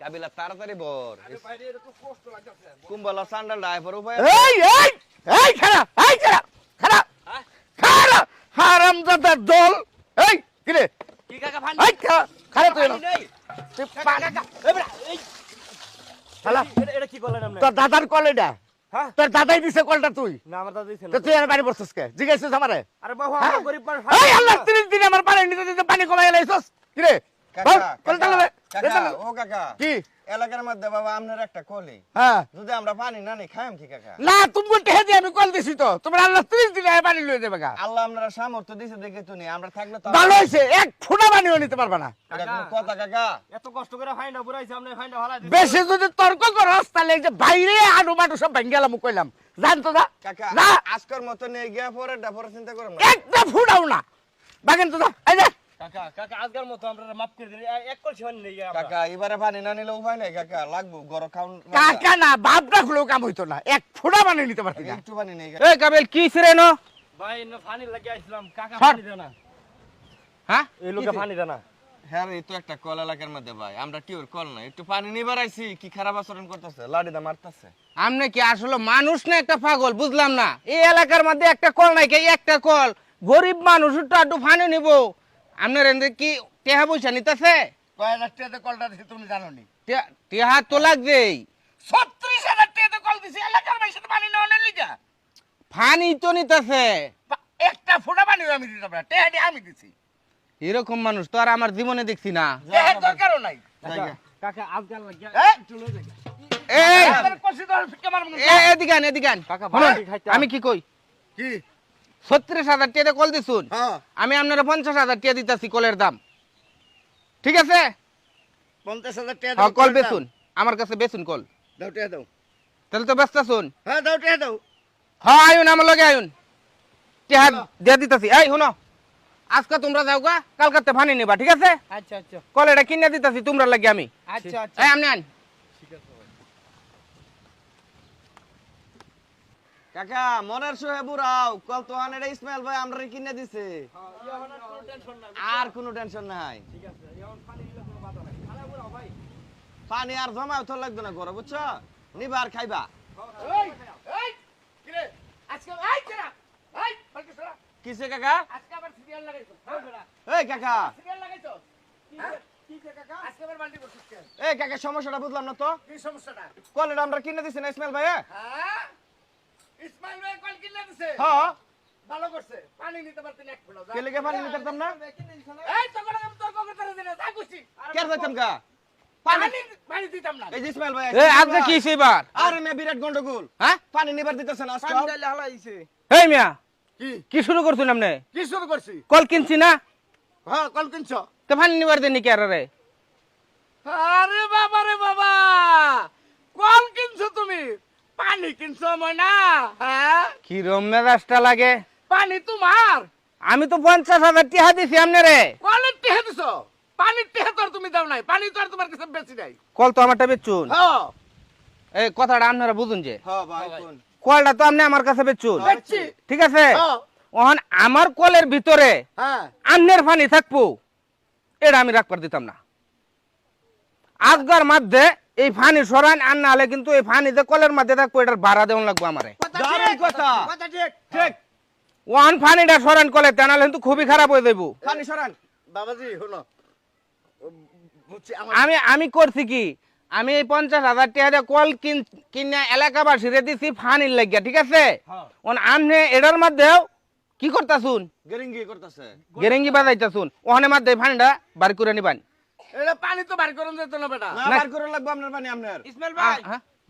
কাবিলা তাড়াতাড়ি বর কুম্বলা সান্ডাল ড্রাইভার উপায় এই এই এই খারা এই খারা খারা খারা হারামজাদার দল। এই কিরে কি কাকা ফানি এই খারা খারা তুই নেই? তুই কাকা এই বেটা এই। শালা এটা- কি আপনি? তোর দাদার কল এটা। হ্যাঁ? তোর দাদাই দিছে কলটা তুই। না আমার দাদা তো তুই আর বাড়ি বসছিস কে? জিজ্ঞাসিস আমারে। আরে বাবু হ্যাঁ? আমরা গরিব মানুষ এই আল্লাহ দিন আমার পানি নিতে দিতে পানি কমাই লাইছস। কিরে কাকা বল, কলটা কাকা, লবে কাকা ও কাকা কি? এলাকার মধ্যে বাবা আপনার একটা কলি। হ্যাঁ। যদি আমরা পানি না নেই খাইম কি কাকা? না তুমি বলতে হে আমি কল দিছি তো। তোমার আল্লাহ তিরিশ দিন আগে পানি লয়ে দেবে আল্লাহ আপনারা সামর্থ্য দিছে দেখে তুমি আমরা থাকলে তো ভালো হয়েছে এক ফোঁটা পানিও নিতে পারবে না। কথা কাকা। এত কষ্ট করে ফাইনটা বুড়াইছে আপনি ভালো বেশি যদি তর্ক করস তাহলে যে বাইরে আনু মাটু সব ভেঙে গেলাম কইলাম। জানতো না কাকা না। আজকের মতো নিয়ে গিয়া পরে পরে চিন্তা করো না। একটা ফুটাও না। বাগেন তো না এই কাকা কাকা আজকের মতো আমরা মাফ করে দিন। এক কলসি পানি নেই আমরা। কাকা এবারে পানি না নিলে উপায় নাই কাকা। লাগবো গরম খাউন কাকা না বাপ ডাকলেও কাম হইতো না। এক ফোঁটা পানি নিতে পারতি না। একটু পানি নেই এই কাবিল কি রে নো? ভাই না ফানি লাগিয়ে আসলাম কাকা সর। দেনা। হ্যাঁ? এই লোকে ফানি দেনা। হ্যাঁ এই তো একটা কল এলাকার মধ্যে ভাই। আমরা টিউর কল না একটু পানি নিবার আইছি কি খারাপ আচরণ করতেছে? লাডিদা মারতেছে। আমনে কি আসলে মানুষ না একটা পাগল? বুঝলাম না। এই এলাকার মধ্যে একটা কল নাই কে? একটা কল। গরিব মানুষ একটু আড্ডু ফানে নিব। আপনার এনে কি টেহা পয়সা নিতেছে? কয় টাকাতে কলটা দিছি তুমি জানো নি টেহা তো লাগবেই। ছত্রিশ হাজার টাকাতে কল দিছি এলাকার মাইসে পানি নেওয়ার লিগা। ফানি তো নিতেছে। একটা ফোঁটা পানিও আমি দিতে পারি টেহা দিয়ে আমি দিছি। এরকম মানুষ তো আর আমার জীবনে দেখছি না। দরকারও নাই। কাকা কাকা আজকাল চলে আমি কি কই? কি? ছত্রিশ হাজার টাকা কল দিছুন। হ্যাঁ। আমি আপনার পঞ্চাশ হাজার টাকা দিতেছি কলের দাম। ঠিক আছে? পঞ্চাশ হাজার টাকা হ্যাঁ কল। বেচুন। আমার কাছে বেচুন কল। দাও টাকা দাও। তাহলে তো ব্যস্ত শুন হ্যাঁ দাও টাকা দাও। হ্যাঁ আয়ুন আমার লগে আয়ুন। টেহা দিয়ে দিতেছি। এই শুনো। আজকে তোমরা যাও গা কালকাতে ফানি নিবা ঠিক আছে? আচ্ছা আচ্ছা। কল এটা কিনে দিতেছি তোমরা লাগে আমি। আচ্ছা আচ্ছা। এই আন। কাকা মনের সোহে বুড়াও কল তো আন ইসমাইল ভাই আমরা কিনে দিছে। আর কোনো টেনশন নাই। পানি আর জমা তো লাগবে না ঘরে বুঝছ? নিবা আর খাইবা। কিসে কাকা? এই কাকা। এই কাকা সমস্যাটা বুঝলাম না তো। কি সমস্যাটা? কল এটা আমরা কিনে দিছি না ইসমাইল ভাই হ্যাঁ। ইসমাইল ভাই কল কিনলে দিছে। হ্যাঁ। ভালো করছে। পানি নিতে পারতেন এক ফোঁটা। কে লেগে পানি নিতে পারতাম না? এই তখন আমি তোর কবে করে দিলে যা খুশি। কে যাইতাম কা পানি পানি দিতাম না। এই ইসমাইল ভাই এই আজকে কি সেবার আরে মে বিরাট গন্ডগোল। হ্যাঁ? পানি নিবার দিতেছে না আজকে এই মিয়া কি? কি শুরু করছুন আপনি? কি শুরু করছি? কল কিনছি না? হ্যাঁ কল কিনছো। তো ফানি নিবার দেনি কে রে আরে? বাবা রে বাবা। কল কিনছো তুমি? পানি কিনছো ময়না হ্যাঁ কি রম মেজাজটা লাগে? পানি তোমার আমি তো পঞ্চাশ হাজার টিহা দিছি আপনি রে। কলের টেহে দিছো? পানির টেহে তো আর তুমি দাও নাই পানি তো আর তোমার কাছে বেশি নাই। কল তো আমারটা বেচুন। হ্যাঁ এই কথাটা আপনারা বুঝুন যে। হ্যাঁ ভাই কলটা তো আপনি আমার কাছে বেচুন। ঠিক আছে? হ্যাঁ ওহন আমার কলের ভিতরে হ্যাঁ। আন্নের পানি থাকব। এটা আমি রাখবার দিতাম না। আজগার মধ্যে এই ফানি সরান আর না হলে কিন্তু এই ফানিতে কলের মধ্যে থাকব এটার ভাড়া দেওয়ান লাগবো আমারে। দারুণ কথা। কথা ঠিক। ঠিক। ওয়ান ফানিটা সরান কলে তা নাহলে কিন্তু খুবই খারাপ হয়ে যাব সরান। বাবাজি আমি আমি করছি কি? আমি এই পঞ্চাশ হাজার টাকা দিয়ে কল কিন কিনে এলাকাবাসীরে দিছি ফানির লাগিয়া ঠিক আছে? ওন আমনে এটার মধ্যেও কি করতাছুন? গেরিঙ্গি করতেছে। গেরেঙ্গি বাজাইতাছুন। ওখানে মধ্যে ফানিটা বাড়ি করে নিবান। এটা পানি তো বার করুন যেত না বেটা। না বার করে লাগবে আপনার পানি আপনার। ইসমাইল ভাই?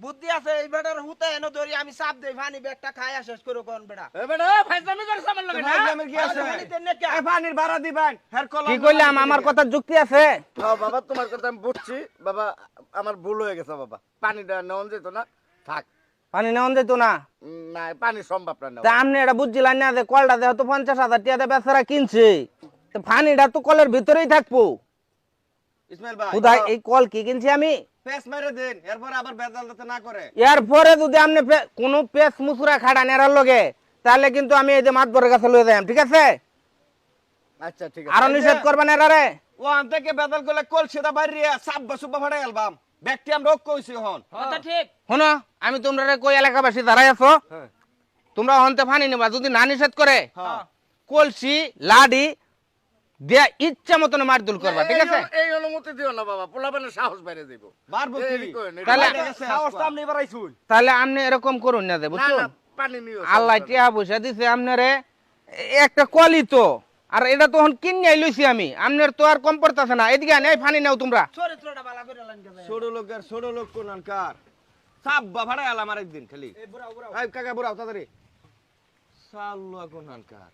বুদ্ধি আছে এই বেটার হুতে এনে ধরি আমি চাপ দেই ব্যাগটা খায়া শেষ করে কোন বেটা। এ বেটা ফাইজলামি করছ আমার লগে না কি আছে? পানি দেন না কে? পানির ভাড়া দিবেন হের কলম কি কইলাম আমার কথা যুক্তি আছে? হ্যাঁ বাবা তোমার কথা আমি বুঝছি। বাবা আমার ভুল হয়ে গেছে বাবা। পানিটা নেওয়া যেত না থাক। পানি নেওয়ান যেত না? না পানি সম্ভব না। তা আপনি এটা বুঝছিলেন না যে কলটা দেহ তো পঞ্চাশ হাজার টাকা দিয়ে বেচারা কিনছে তো ফানিটা তো কলের ভিতরেই থাকব। ইসমাইল ভাই এই কল কি কিনছি আমি? পেস মেরে দেন এরপর আবার বেজাল না করে। এরপরে যদি আপনি কোনো পেস মুসুরা খাড়ান লগে তাহলে কিন্তু আমি এই যে মাতবরের কাছে লয়ে যাই ঠিক আছে? আচ্ছা ঠিক আরও আছে নিষেধ করবেন এরারে? ওয়ান থেকে বেজাল করলে কল সেটা বাইরে সাব্বা সুব্বা ফাড়াই আলবাম। ব্যক্তি আমরা হইছি হন কথা ঠিক। শোনো আমি তোমরা কই এলাকাবাসী দাঁড়াই আছো হ্যাঁ। তোমরা হন্তে ফানি নেবা যদি না নিষেধ করে হ্যাঁ। কলসি লাডি দিয়া ইচ্ছা মতন মারদুল করবা ঠিক আছে? অনুমতি দিও না বাবা পোলাপানের সাহস বাইরে তাহলে- আপনি এরকম করুন না দেব না না পানি নিও আল্লাহ টিয়া পয়সা দিছে আপনারে একটা কলি তো। আর এটা তখন কিনে লইছি আমি। আপনার তো আর কম পড়তেছে না। এদিকে আনে ফানি নাও তোমরা। ছোট লোকের ছোট লোক ভাড়া এলাম আরেকদিন খালি। এই বুড়া বুড়া কাকা বুড়াও তাড়াতাড়ি। সাল্লা কোনকার